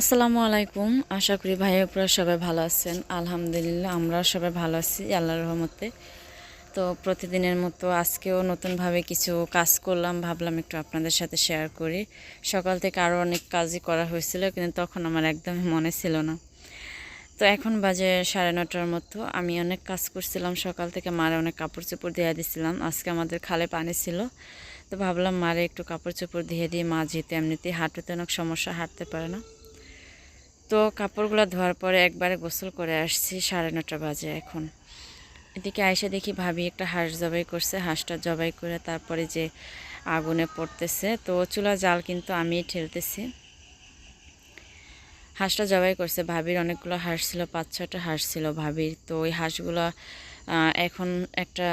আসসালামু আলাইকুম। আশা করি ভাই আপনারা সবাই ভালো আছেন। আলহামদুলিল্লাহ আমরা সবাই ভালো আছি, আল্লাহর রহমতে। তো প্রতিদিনের মতো আজকেও নতুনভাবে কিছু কাজ করলাম, ভাবলাম একটু আপনাদের সাথে শেয়ার করি। সকাল থেকে আরও অনেক কাজই করা হয়েছিল, কিন্তু তখন আমার একদমই মনে ছিল না। তো এখন বাজে সাড়ে নটার মতো। আমি অনেক কাজ করছিলাম, সকাল থেকে মারে অনেক কাপড় চোপড় দিয়ে দিছিলাম। আজকে আমাদের খালে পানি ছিল, তো ভাবলাম মারে একটু কাপড় চোপড় দিয়ে দিয়ে মা যেতে এমনিতেই হাঁটুতে অনেক সমস্যা, হাঁটতে পারে না। তো কাপড়গুলো ধোয়ার পরে একবারে গোসল করে আসছি, সাড়ে নটা বাজে এখন। এদিকে আইসে দেখি ভাবি একটা হাঁস জবাই করছে, হাঁসটা জবাই করে তারপরে যে আগুনে পড়তেছে, তো চুলা জাল কিন্তু আমি ঠেলতেছি। হাঁসটা জবাই করছে, ভাবির অনেকগুলো হাঁস ছিল, পাঁচ ছটা হাঁস ছিল ভাবির। তো ওই হাঁসগুলো এখন একটা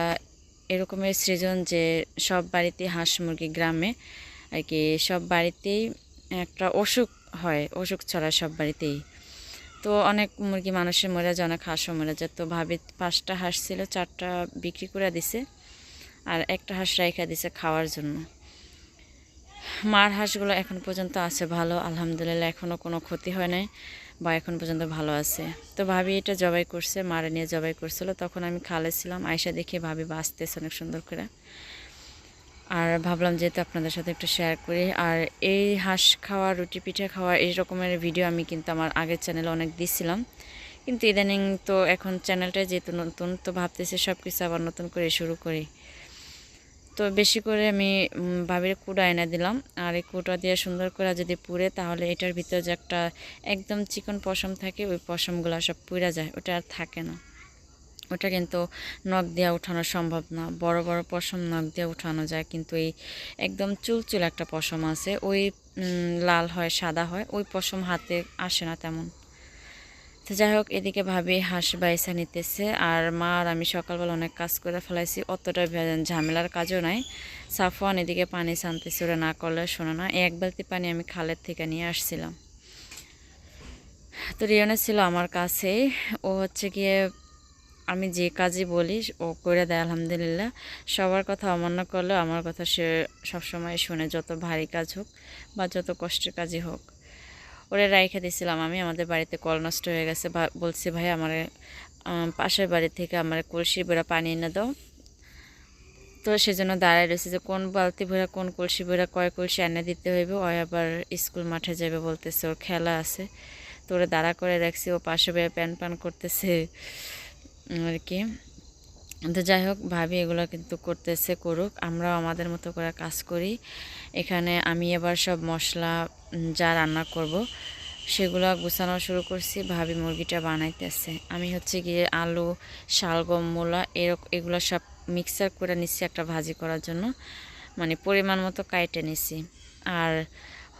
এরকমের সৃজন যে সব বাড়িতেই হাঁস মুরগি গ্রামে, আর কি সব বাড়িতেই একটা অসুখ হয়, অসুখ ছড়ায় সব বাড়িতেই। তো অনেক মুরগি মানুষের মরে যায়, অনেক হাঁসও মরে যায়। তো ভাবি পাঁচটা হাঁস ছিল, চারটা বিক্রি করে দিছে আর একটা হাঁস রাইখা দিছে খাওয়ার জন্য। মার হাঁসগুলো এখন পর্যন্ত আছে ভালো, আলহামদুলিল্লাহ এখনও কোনো ক্ষতি হয় নাই বা এখন পর্যন্ত ভালো আছে। তো ভাবি এটা জবাই করছে, মারে নিয়ে জবাই করছিল। তখন আমি খালে ছিলাম আয়সা দেখে ভাবি বাঁচতেছে অনেক সুন্দর করে। আর ভাবলাম যেহেতু আপনাদের সাথে একটু শেয়ার করি, আর এই হাঁস খাওয়া, রুটি পিঠে খাওয়া এই রকমের ভিডিও আমি কিন্তু আমার আগের চ্যানেলে অনেক দিছিলাম। কিন্তু ইদানিং তো এখন চ্যানেলটা যেহেতু নতুন, তো ভাবতেছি সব কিছু আবার নতুন করে শুরু করি। তো বেশি করে আমি ভাবির কুড়া এনে দিলাম। আর এই কুটা দিয়ে সুন্দর করে যদি পুড়ে, তাহলে এটার ভিতরে যে একটা একদম চিকন পশম থাকে, ওই পশমগুলো সব পুড়ে যায়, ওটা আর থাকে না। ওটা কিন্তু নখ দিয়ে উঠানো সম্ভব না। বড় বড় পশম নখ দিয়ে উঠানো যায়, কিন্তু এই একদম চুলচুল একটা পশম আছে। ওই লাল হয়, সাদা হয়, ওই পশম হাতে আসে না তেমন। তো যাই হোক, এদিকে ভাবি হাঁস বাইসা নিতেছে। আর মা আর আমি সকালবেলা অনেক কাজ করে ফেলাইছি, অতটা ঝামেলার কাজও নাই। সাফওয়ান এদিকে পানি ছানতেছে ওরা না করলে শোনো না। এক বালতি পানি আমি খালের থেকে নিয়ে আসছিলাম। তো রিয়নে ছিল আমার কাছে ও হচ্ছে গিয়ে আমি যে কাজই বলি, ও করে দেয়, আলহামদুলিল্লাহ। সবার কথা অমান্য করলেও আমার কথা সে সবসময় শুনে যত ভারী কাজ হোক বা যত কষ্টের কাজই হোক। ওরে রাইখে দিয়েছিলাম আমি, আমাদের বাড়িতে কল নষ্ট হয়ে গেছে। বলছি, ভাই, আমার পাশের বাড়ি থেকে আমার কলসি বেড়া পানি এনে দাও। তো সেজন্য দাঁড়ায় রয়েছে যে, কোন বালতি ভরা, কোন কলসি ভরা, কয় কলসি এনে দিতে হইবে? ও আবার স্কুল মাঠে যাবে বলতেছে, ওর খেলা আছে। তো ওরা দাঁড়া করে রাখছি, ও পাশে বেয়ে প্যান প্যান করতেছে। আর কি। তো যাই হোক, ভাবি এগুলো কিন্তু করতেছে করুক, আমরাও আমাদের মতো করে কাজ করি। এখানে আমি এবার সব মশলা যা রান্না করব, সেগুলো গুছানো শুরু করছি। ভাবি মুরগিটা বানাইতেছে। আমি হচ্ছে গিয়ে আলু, শালগম, মূলা এরকম এগুলো সব মিক্সার করে নিচ্ছি একটা ভাজি করার জন্য। মানে পরিমাণ মতো কাইটে নিছি। আর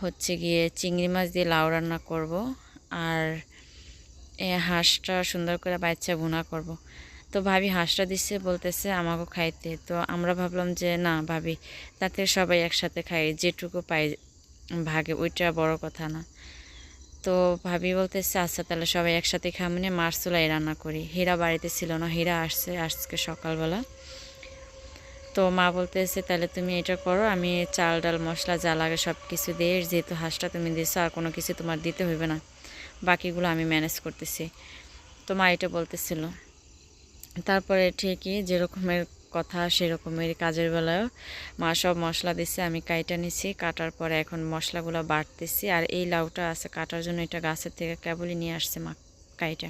হচ্ছে গিয়ে চিংড়ি মাছ দিয়ে লাউ রান্না করব। আর হাঁসটা সুন্দর করে বাচ্চা ভুনা করব। তো ভাবি হাঁসটা দিচ্ছে, বলতেছে আমাকেও খাইতে। তো আমরা ভাবলাম যে, না ভাবি, তাতে সবাই একসাথে খাই, যেটুকু পাই ভাগে, ওইটা বড় কথা না। তো ভাবি বলতেছে আচ্ছা তাহলে সবাই একসাথে খাই মানে মাছ চুলাই রান্না করি। হীরা বাড়িতে ছিল না, হীরা আসছে আজকে সকালবেলা। তো মা বলতেছে, তাহলে তুমি এটা করো, আমি চাল, ডাল, মশলা যা লাগে সব কিছু দিয়ে, যেহেতু হাঁসটা তুমি দিছো, আর কোনো কিছু তোমার দিতে হইবে না। বাকিগুলো আমি ম্যানেজ করতেছি। তো মা এটা বলতেছিল। তারপরে ঠিকই যেরকমের কথা সেরকমের কাজের বেলায়ও মা সব মশলা দিছে, আমি কাইটা নিছি, কাটার পরে এখন মশলাগুলো বাড়তেছি। আর এই লাউটা আছে, কাটার জন্য এটা গাছের থেকে কেবলই নিয়ে আসছে মা কাইটা।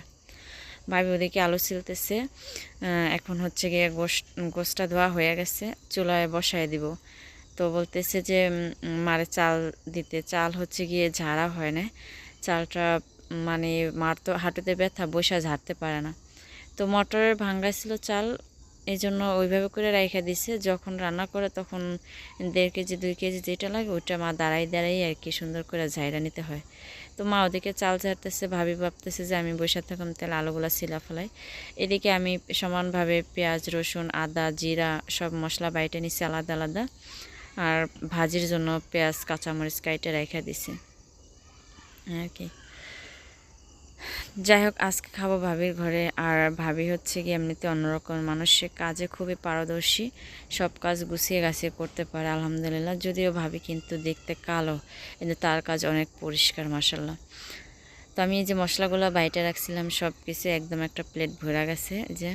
ভাবি ওদিকে আলু ছিলতেছে এখন হচ্ছে গিয়ে গোস গোসটা ধোয়া হয়ে গেছে, চুলায় বসায় দিব। তো বলতেছে যে মারে চাল দিতে, চাল হচ্ছে গিয়ে ঝাড়া হয় না। চালটা মানে মার তো হাঁটুতে ব্যথা, বসে ঝাড়তে পারে না। তো মটরের ভাঙ্গা ছিল চাল এই জন্য ওইভাবে করে রাইখা দিছে। যখন রান্না করে তখন দেড় কেজি, দুই কেজি যেটা লাগে ওইটা মা দাঁড়াই দাঁড়াই আর কি সুন্দর করে ঝাইরা নিতে হয়। তো মা ওদিকে চাল ঝাড়তেছে, ভাবি ভাবতেছে যে আমি বসে থাকুন তেল আলুগুলো শিলা ফেলাই। এদিকে আমি সমানভাবে পেঁয়াজ, রসুন, আদা, জিরা সব মশলা বাইটে নিছি আলাদা আলাদা। আর ভাজির জন্য পেঁয়াজ, কাঁচামরিচ কাইটে রেখে দিছি। আর কি। যাই হোক আজকে খাব ভাবির ঘরে। আর ভাবি হচ্ছে কি এমনিতে অন্যরকম মানুষের কাজে খুবই পারদর্শী। সব কাজ গুছিয়ে গাছিয়ে করতে পারে, আলহামদুলিল্লাহ। যদিও ভাবি কিন্তু দেখতে কালো কিন্তু তার কাজ অনেক পরিষ্কার মাসাল্লাহ তো আমি যে মশলাগুলো বাইটে রাখছিলাম, সব কিছু একদম একটা প্লেট ভরা গেছে যে।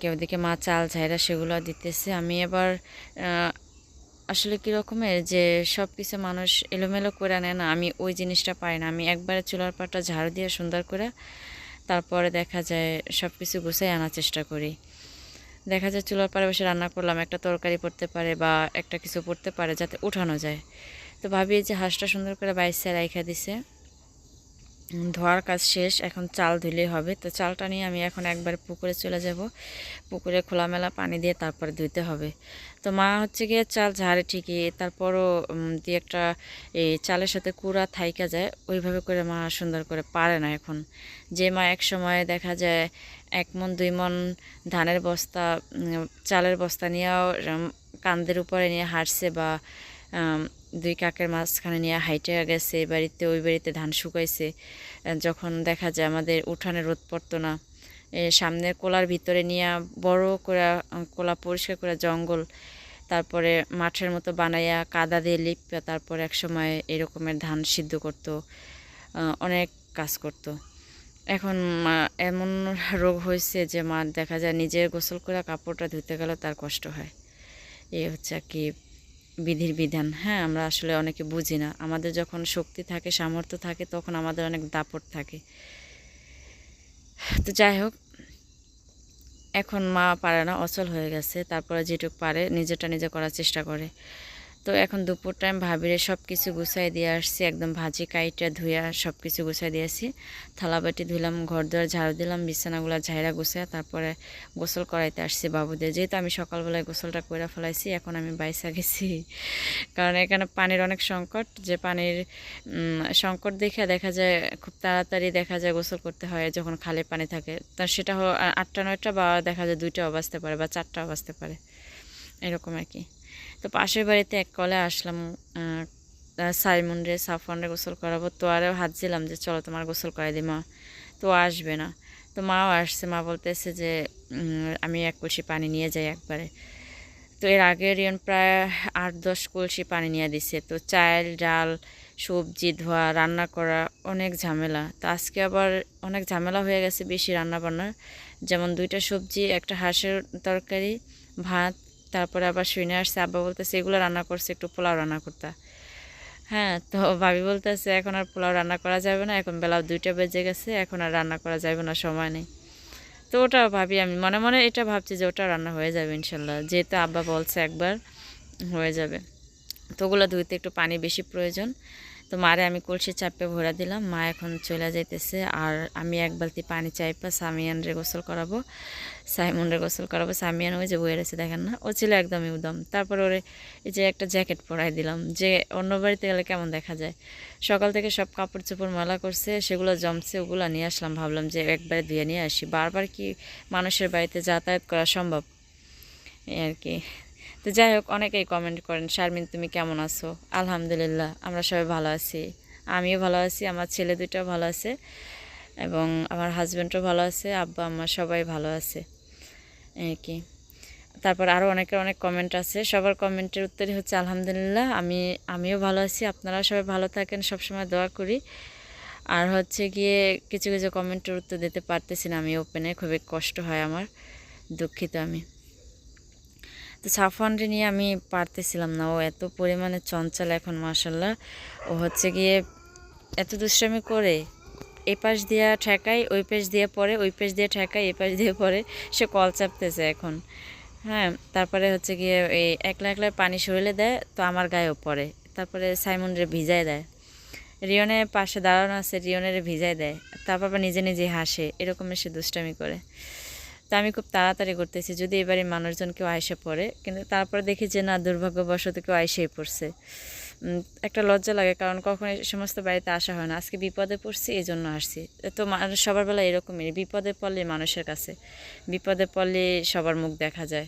কেউ দিকে মা চাল ঝাইরা সেগুলো দিতেছে। আমি এবার আসলে কী রকমের যে সব কিছু মানুষ এলোমেলো করে নেয় না, আমি ওই জিনিসটা পাই না। আমি একবারে চুলার পাটা ঝাড়ু দিয়ে সুন্দর করে তারপরে দেখা যায় সব কিছু গুছাই আনার চেষ্টা করি। দেখা যায় চুলার পাড়ে বসে রান্না করলাম, একটা তরকারি পড়তে পারে বা একটা কিছু পড়তে পারে যাতে উঠানো যায়। তো ভাবি যে হাঁসটা সুন্দর করে বাইসে রাইখা দিছে। ধোয়ার কাজ শেষ, এখন চাল ধুলেই হবে। তো চালটা নিয়ে আমি এখন একবার পুকুরে চলে যাব। পুকুরে খোলামেলা পানি দিয়ে তারপরে ধুইতে হবে। তো মা হচ্ছে গিয়ে চাল ঝাড়ে ঠিকই, তারপরও দুই একটা এই চালের সাথে কুড়া থাইকা যায়, ওইভাবে করে মা সুন্দর করে পারে না এখন। যে মা এক সময় দেখা যায়, এক মন, দুই মন ধানের বস্তা চালের বস্তা নিয়েও কান্দের উপরে নিয়ে হাঁটছে বা দুই কাকের মাঝখানে নিয়ে হাইটে গেছে, এই বাড়িতে, ওই বাড়িতে ধান শুকাইছে। যখন দেখা যায় আমাদের উঠানে রোদ পড়তো না সামনের কোলার ভিতরে নিয়ে বড় করে কোলা পরিষ্কার করে জঙ্গল, তারপরে মাঠের মতো বানাইয়া কাদা দিয়ে লিপা তারপরে এক সময় এরকমের ধান সিদ্ধ করতো অনেক কাজ করতো। এখন এমন রোগ হয়েছে যে মা দেখা যায় নিজের গোসল করে কাপড়টা ধুতে গেলে তার কষ্ট হয়। এই হচ্ছে কি বিধির বিধান। হ্যাঁ আমরা আসলে অনেকে বুঝি না। আমাদের যখন শক্তি থাকে, সামর্থ্য থাকে, তখন আমাদের অনেক দাপট থাকে। তো যাই হোক, এখন মা পারে না, অচল হয়ে গেছে। তারপরে যেটুক পারে নিজেটা নিজে করার চেষ্টা করে। তো এখন দুপুর টাইম ভাবিরে সব কিছু গুছাই দিয়ে আসছি, একদম ভাজি কাইটা ধুইয়া সব কিছু গুছাই দিয়ে দিয়েছি থালাবাটি ধুলাম ঘর দুয়ার ঝাড়ু দিলাম, বিছানাগুলো ঝাইরা গুছাইয়া তারপরে গোসল করাইতে আসছি বাবুদের। যেহেতু আমি সকালবেলায় গোসলটা করে ফেলাইছি, এখন আমি বাইসা গেছি। কারণ এখানে পানির অনেক সংকট, যে পানির সংকট দেখে দেখা যায়, খুব তাড়াতাড়ি দেখা যায় গোসল করতে হয় যখন খালি পানি থাকে। তা সেটা আটটা, নয়টা বা দেখা যায় দুইটাও বাজতে পারে বা চারটাও বাজতে পারে। এরকম আর কি। তো পাশের বাড়িতে এক কলে আসলাম সাইমন রে সাফন রে গোসল করাবো। তো আরও হাত দিলাম যে চলো তোমার গোসল করাই দি মা। তো আসবে না। তো মাও আসছে, মা বলতেছে যে আমি এক কলসি পানি নিয়ে যাই একবারে। তো এর আগে রিয়ন প্রায় আট, দশ কলসি পানি নিয়ে দিছে। তো চাল ডাল, সবজি ধোয়া, রান্না করা অনেক ঝামেলা। তো আজকে আবার অনেক ঝামেলা হয়ে গেছে বেশি রান্না বান্নার যেমন দুইটা সবজি, একটা হাঁসের তরকারি, ভাত তারপরে আবার শুনে আসছে, আব্বা বলতেছে, এগুলো রান্না করছে একটু পোলাও রান্না করতে। হ্যাঁ তো ভাবি বলতেছে, এখন আর পোলাও রান্না করা যাবে না, এখন বেলা দুইটা বেজে গেছে, এখন আর রান্না করা যাবে না, সময় নেই। তো ওটা ভাবি আমি, মনে মনে এটা ভাবছি যে ওটা রান্না হয়ে যাবে ইনশাল্লাহ, যেহেতু আব্বা বলছে একবার হয়ে যাবে। তো ওগুলো ধুইতে একটু পানি বেশি প্রয়োজন। তো মারে আমি কলসি চাপে ভরা দিলাম। মা এখন চলে যাইতেছে আর আমি এক বালতি পানি চাইপা সামিয়ান রে গোসল করাবো। সাইমন রে গোসল করাবো। সামিয়ান ওই যে বইয়ে রয়েছে, দেখেন না? ও ছিল একদমই উদম। তারপর ওরে এই যে একটা জ্যাকেট পরাই দিলাম যে অন্য বাড়িতে গেলে কেমন দেখা যায়? সকাল থেকে সব কাপড় চোপড় মেলা করছে, সেগুলো জমছে, ওগুলো নিয়ে আসলাম। ভাবলাম যে একবারে ধুয়ে নিয়ে আসি। বারবার কি মানুষের বাড়িতে যাতায়াত করা সম্ভব? আর কি। তো যাই হোক, অনেকেই কমেন্ট করেন, শারমিন, তুমি কেমন আছো? আলহামদুলিল্লাহ, আমরা সবাই ভালো আছি। আমিও ভালো আছি, আমার ছেলে দুটো ভালো আছে এবং আমার হাজব্যান্ডও ভালো আছে, আব্বা, আম্মা সবাই ভালো আছে। এই কি। তারপর আরও অনেকের অনেক কমেন্ট আছে। সবার কমেন্টের উত্তরই হচ্ছে, আলহামদুলিল্লাহ, আমি, আমিও ভালো আছি, আপনারা সবাই ভালো থাকেন, সবসময় দোয়া করি। আর হচ্ছে গিয়ে কিছু কিছু কমেন্টের উত্তর দিতে পারতেছি না, আমি ওপেনে খুবই কষ্ট হয় আমার, দুঃখিত আমি। তো সাফওয়ানরে নিয়ে আমি পারতেছিলাম না। ও এত পরিমাণে চঞ্চল এখন মাসাল্লাহ ও হচ্ছে গিয়ে এত দুষ্টামি করে এই পাশ দিয়া ঠেকাই ওই পাশ দিয়ে পরে ওই পাশ দিয়ে ঠেকাই এই পাশ দিয়ে পরে সে কল চাপতেছে এখন। হ্যাঁ তারপরে হচ্ছে গিয়ে এই একলা একলা পানি শরীরে দেয়, তো আমার গায়েও পড়ে। তারপরে সাইমন রে ভিজাই দেয়। রিয়নের পাশে দাঁড়ানো আছে, রিয়নের ভিজাই দেয়। তারপর নিজে নিজে হাসে এরকমের সে দুষ্টামি করে। তো আমি খুব তাড়াতাড়ি করতেছি, যদি এবারে মানুষজন কেউ আইসে পড়ে। কিন্তু তারপরে দেখি যে, না, দুর্ভাগ্যবশত কেউ আইসেই পড়ছে। একটা লজ্জা লাগে, কারণ কখনো সমস্ত বাড়িতে আসা হয় না। আজকে বিপদে পড়ছি এই জন্য আসছি। তো মানুষ সবার বেলা এরকমই, বিপদে পড়লে মানুষের কাছে, বিপদে পড়লে সবার মুখ দেখা যায়।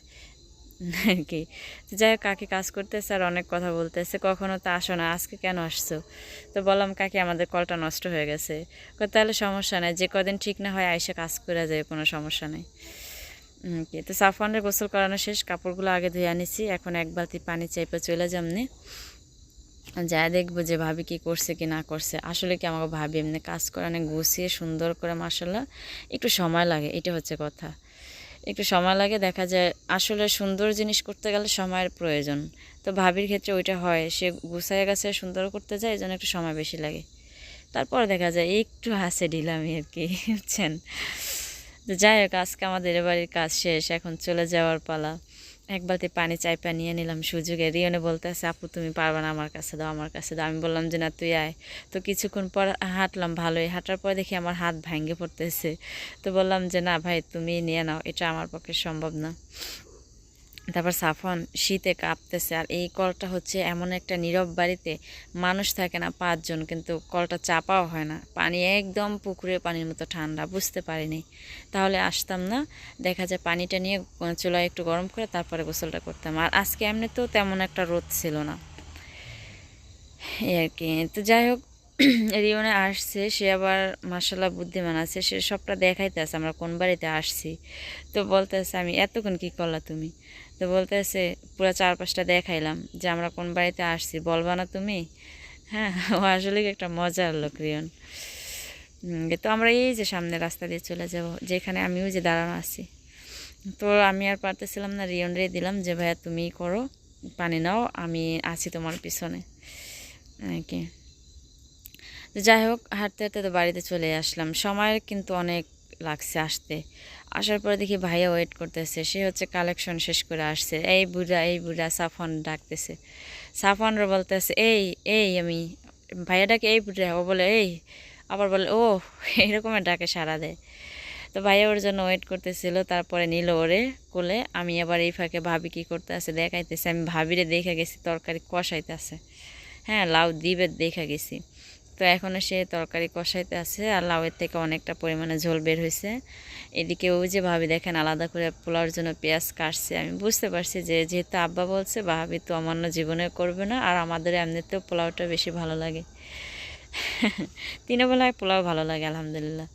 আর কি। যাই হোক, কাকি কাজ করতেছে আর অনেক কথা বলতেছে। কখনো তো আসো না, আজকে কেন আসছো? তো বললাম, কাকি, আমাদের কলটা নষ্ট হয়ে গেছে। তাহলে সমস্যা নেই, যে কদিন ঠিক না হয় আইসে কাজ করে যায়, কোনো সমস্যা নেই। কি? তো সাফওয়ানের গোসল করানো শেষ, কাপড়গুলো আগে ধুয়ে আনিছি, এখন এক বালতি পানি চাইপে চলে যামনি যা দেখব যে ভাবি কি করছে কি না করছে। আসলে কি আমাকে ভাবি এমনি কাজ করে অনেক গুছিয়ে সুন্দর করে মাসাল্লাহ একটু সময় লাগে, এটা হচ্ছে কথা। একটু সময় লাগে, দেখা যায় আসলে সুন্দর জিনিস করতে গেলে সময়ের প্রয়োজন। তো ভাবির ক্ষেত্রে ওইটা হয়, সে গুছায় গাছে সুন্দর করতে যায় এই জন্য একটু সময় বেশি লাগে। তারপর দেখা যায় একটু হাসে ঢিলামি আর কি, বুঝছেন? যাই হোক, আজকে আমাদের বাড়ির কাজ শেষ, এখন চলে যাওয়ার পালা। এক বালতি পানি চাইপা নিয়ে নিলাম, সুযোগে রিয়নে বলতে আছে আপু, তুমি পারবা না আমার কাছে দাও, আমার কাছে দাও। আমি বললাম যে, না, তুই আয়। তো কিছুক্ষণ পর হাঁটলাম, ভালোই হাঁটার পর দেখি আমার হাত ভাঙ্গে পড়তেছে। তো বললাম যে, না, ভাই, তুমি নিয়ে নাও, এটা আমার পক্ষে সম্ভব না। তারপর সাফন শীতে কাঁপতেছে আর এই কলটা হচ্ছে এমন একটা নীরব বাড়িতে মানুষ থাকে না, পাঁচজন, কিন্তু কলটা চাপাও হয় না। পানি একদম পুকুরের পানির মতো ঠান্ডা, বুঝতে পারিনি। তাহলে আসতাম না, দেখা যায় পানিটা নিয়ে চুলায় একটু গরম করে তারপরে গোসলটা করতাম। আর আজকে এমনিতেও তেমন একটা রোদ ছিল না। এই আর কি, তো যাই হোক, রিওনে আসছে, সে আবার মাসাল্লাহ বুদ্ধিমান আছে, সে সবটা দেখাইতে আছে আমরা কোন বাড়িতে আসছি। তো বলতেছে, আমি এতক্ষণ কি করলা তুমি? তো বলতেছে, পুরো চারপাশটা দেখাইলাম যে আমরা কোন বাড়িতে আসছি, বলবা না তুমি? হ্যাঁ ও আসলে একটা মজার লোক রিয়ন। তো আমরা এই যে সামনে রাস্তা দিয়ে চলে যাব, যেখানে আমিও যে দাঁড়ানো আছি। তো আমি আর পারতেছিলাম না রিয়ন রে দিলাম যে, ভাইয়া, তুমিই করো, পানি নাও, আমি আছি তোমার পিছনে। কি। যাই হোক, হাঁটতে হাঁটতে তো বাড়িতে চলে আসলাম। সময় কিন্তু অনেক লাগছে আসতে। আসার পরে দেখি ভাইয়া ওয়েট করতেছে। সে হচ্ছে কালেকশন শেষ করে আসছে। এই বুড়া এই বুড়া সাফন ডাকতেছে। সাফনরা বলতেছে, এই এই আমি। ভাইয়া ডাকে, এই বুড়া। ও বলে, এই। আবার বলে, ও। এরকমের ডাকে সারা দেয়। তো ভাইয়া ওর জন্য ওয়েট করতেছিল, তারপরে নিল ওরে কোলে। আমি আবার এই ফাঁকে ভাবি কি করতে আছে দেখাইতেছে। আমি ভাবিরে দেখে গেছি, তরকারি কষাইতেছে। হ্যাঁ লাউ দিবে, দেখে গেছি। তো এখনও সে তরকারি কষাইতে আছে আর লাউয়ের থেকে অনেকটা পরিমাণে ঝোল বের হয়েছে এদিকে ওই যে ভাবি দেখেন আলাদা করে পোলাওর জন্য পেঁয়াজ কাটছে। আমি বুঝতে পারছি যে যেহেতু আব্বা বলছে, ভাবি তো অমান্য জীবনে করবে না আর আমাদের এমনিতেও পোলাওটা বেশি ভালো লাগে। তিনবেলায় পোলাও ভালো লাগে, আলহামদুলিল্লাহ।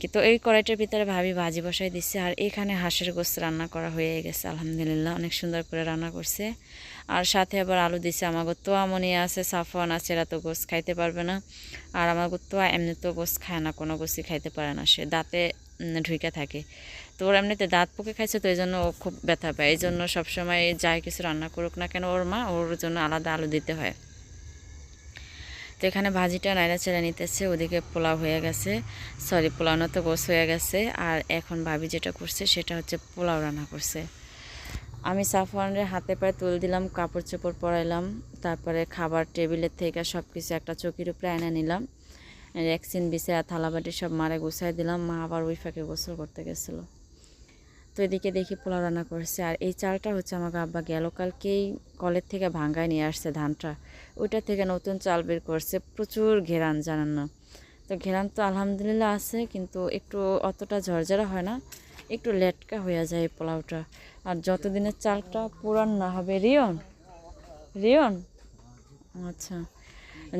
কি তো এই কড়াইটার ভিতরে ভাবি ভাজি বসাই দিচ্ছে আর এখানে হাঁসের গোস্ত রান্না করা হয়ে গেছে, আলহামদুলিল্লাহ। অনেক সুন্দর করে রান্না করছে। আর সাথে আবার আলু দিছে আমাকে তোয়া মনি আছে সাফন আছে, এরা তো গোস খাইতে পারবে না। আর আমাকে তোয়া এমনি তো গোস খায় না, কোনো গোসই খাইতে পারে না, সে দাঁতে ঢুকে থাকে। তো ওর এমনিতে দাঁত পোকে খাইছে, তো এই জন্য ও খুব ব্যথা পায়। এই জন্য সবসময় যাই কিছু রান্না করুক না কেন, ওর মা, ওর জন্য আলাদা আলু দিতে হয়। তো এখানে ভাজিটা নাইরা ছেড়ে নিতেছে, ওদিকে পোলাও হয়ে গেছে। সরি পোলাও না তো গোস হয়ে গেছে। আর এখন ভাবি যেটা করছে, সেটা হচ্ছে পোলাও রান্না করছে। আমি সাফওয়ানের হাতে পায়ে তুল দিলাম, কাপড় চোপড় পরাইলাম, তারপরে খাবার টেবিলের থেকে সব কিছু একটা চকির উপরে এনে নিলাম। ভ্যাকসিন বিছে আর থালাবাটি সব মারে গুছাই দিলাম, মা আবার ওই ফাঁকে গোসল করতে গেছিল। তো এদিকে দেখি পোলাও রান্না করছে। আর এই চালটা হচ্ছে আমাকে আব্বা গেল কালকেই কলের থেকে ভাঙ্গায় নিয়ে আসছে ধানটা। ওইটা থেকে নতুন চাল বের করছে। প্রচুর ঘেরান জানেন। না তো ঘেরান তো আলহামদুলিল্লাহ আছে, কিন্তু একটু অতটা ঝরঝরা হয় না। একটু লেটকা হয়ে যায় পোলাওটা। আর যতদিনের চালটা পুরান না হবে, রিয়ন? রিয়ন? আচ্ছা।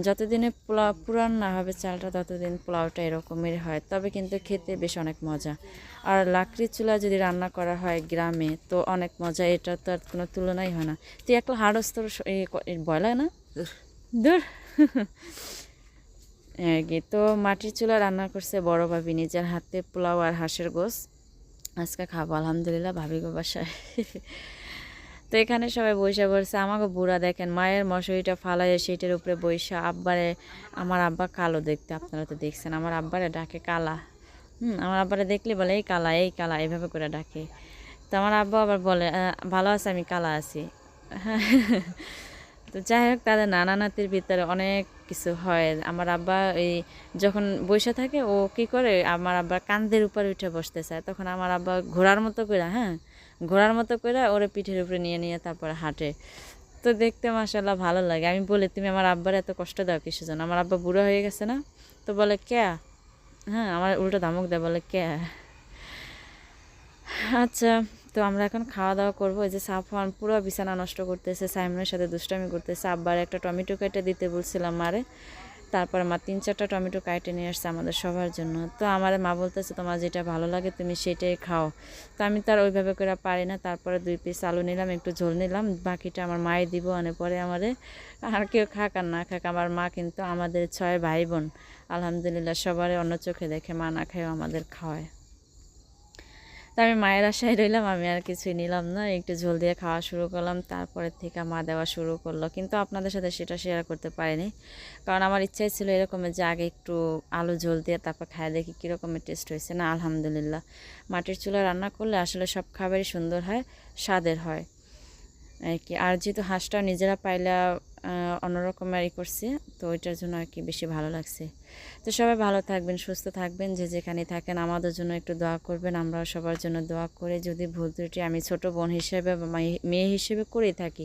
যতদিনে পোলাও পুরান না হবে চালটা ততদিন পোলাওটা এরকমের হয়। তবে কিন্তু খেতে বেশ অনেক মজা। আর লাকড়ির চুলা যদি রান্না করা হয় গ্রামে তো অনেক মজা। এটা তো আর কোনো তুলনাই হয় না। তুই একটা হাড়স তোর বয়লা না? দূর। এই কি, তো মাটির চুলা রান্না করছে বড় ভাবি নিজের হাতে পোলাও আর হাঁসের গোস আজকে খাব আলহামদুলিল্লাহ ভাবি গো বাসায়। তো এখানে সবাই বৈশা পড়ছে। আমাকে বুড়া দেখেন, মায়ের মশারিটা ফালাইয়ে সেটার উপরে বৈশা আব্বারে, আমার আব্বা কালো দেখতে, আপনারা তো দেখছেন। আমার আব্বারে ডাকে কালা। হুম, আমার আব্বারে দেখলে বলে, এই কালা এই কালা এইভাবে করে ডাকে। তো আমার আব্বা আবার বলে ভালো আছে, আমি কালা আছি। তো যাই হোক, তাদের নানা নাতির ভিতরে অনেক কিছু হয়। আমার আব্বা এই যখন বসে থাকে, ও কি করে, আমার আব্বা কান্দের উপরে উঠে বসতে চায় তখন আমার আব্বা ঘোড়ার মতো করে হ্যাঁ ঘোড়ার মতো করে ওরে পিঠের উপরে নিয়ে নিয়ে তারপরে হাঁটে। তো দেখতে মাসাল্লাহ ভালো লাগে। আমি বলি, তুমি আমার আব্বার এত কষ্ট দাও কিসের জন্য? আমার আব্বা বুড়ো হয়ে গেছে না? তো বলে কে হ্যাঁ আমার উল্টো ধমক দেয়, বলে কে আচ্ছা তো আমরা এখন খাওয়া দাওয়া করব। যে সাফওয়ান পুরো বিছানা নষ্ট করতেছে, সাইমনের সাথে দুষ্টামি করতেছে। আব্বার একটা টমেটো কেটে দিতে বলছিলাম মারে। তারপরে আমার তিন চারটা টমেটো কাটে নিয়ে আসছে আমাদের সবার জন্য। তো আমার মা বলতেছে, তোমার যেটা ভালো লাগে তুমি সেটাই খাও। তো আমি তার ওইভাবে করে পারি না। তারপরে দুই পিস আলু নিলাম, একটু ঝোল নিলাম, বাকিটা আমার মায়ে দিব অনেক পরে আমারে। আর কেউ খাক আর না খাক, আমার মা কিন্তু আমাদের ছয় ভাই বোন। আলহামদুলিল্লাহ সবারই অন্য চোখে দেখে মা না খেয়েও আমাদের খাওয়ায়। তা আমি মায়ের আশায় রইলাম, আমি আর কিছুই নিলাম না। একটু ঝোল দিয়ে খাওয়া শুরু করলাম তারপরে থেকে মা দেওয়া শুরু করল। কিন্তু আপনাদের সাথে সেটা শেয়ার করতে পারিনি। কারণ আমার ইচ্ছাই ছিল এরকমের যে আগে একটু আলু ঝোল দিয়ে তারপর খায় দেখি কীরকমের টেস্ট হয়েছে। না, আলহামদুলিল্লাহ। মাটির চুলা রান্না করলে আসলে সব খাবারই সুন্দর হয়, স্বাদের হয়। আর কি, আর যেহেতু হাঁসটাও নিজেরা পাইলা অন্যরকমের ই করছে, তো ওইটার জন্য আর কি বেশি ভালো লাগছে। তো সবাই ভালো থাকবেন, সুস্থ থাকবেন, যে যেখানে থাকেন আমাদের জন্য একটু দোয়া করবেন, আমরা সবার জন্য দোয়া করে যদি ভুল ত্রুটি আমি ছোট বোন হিসেবে মেয়ে হিসেবে করেই থাকি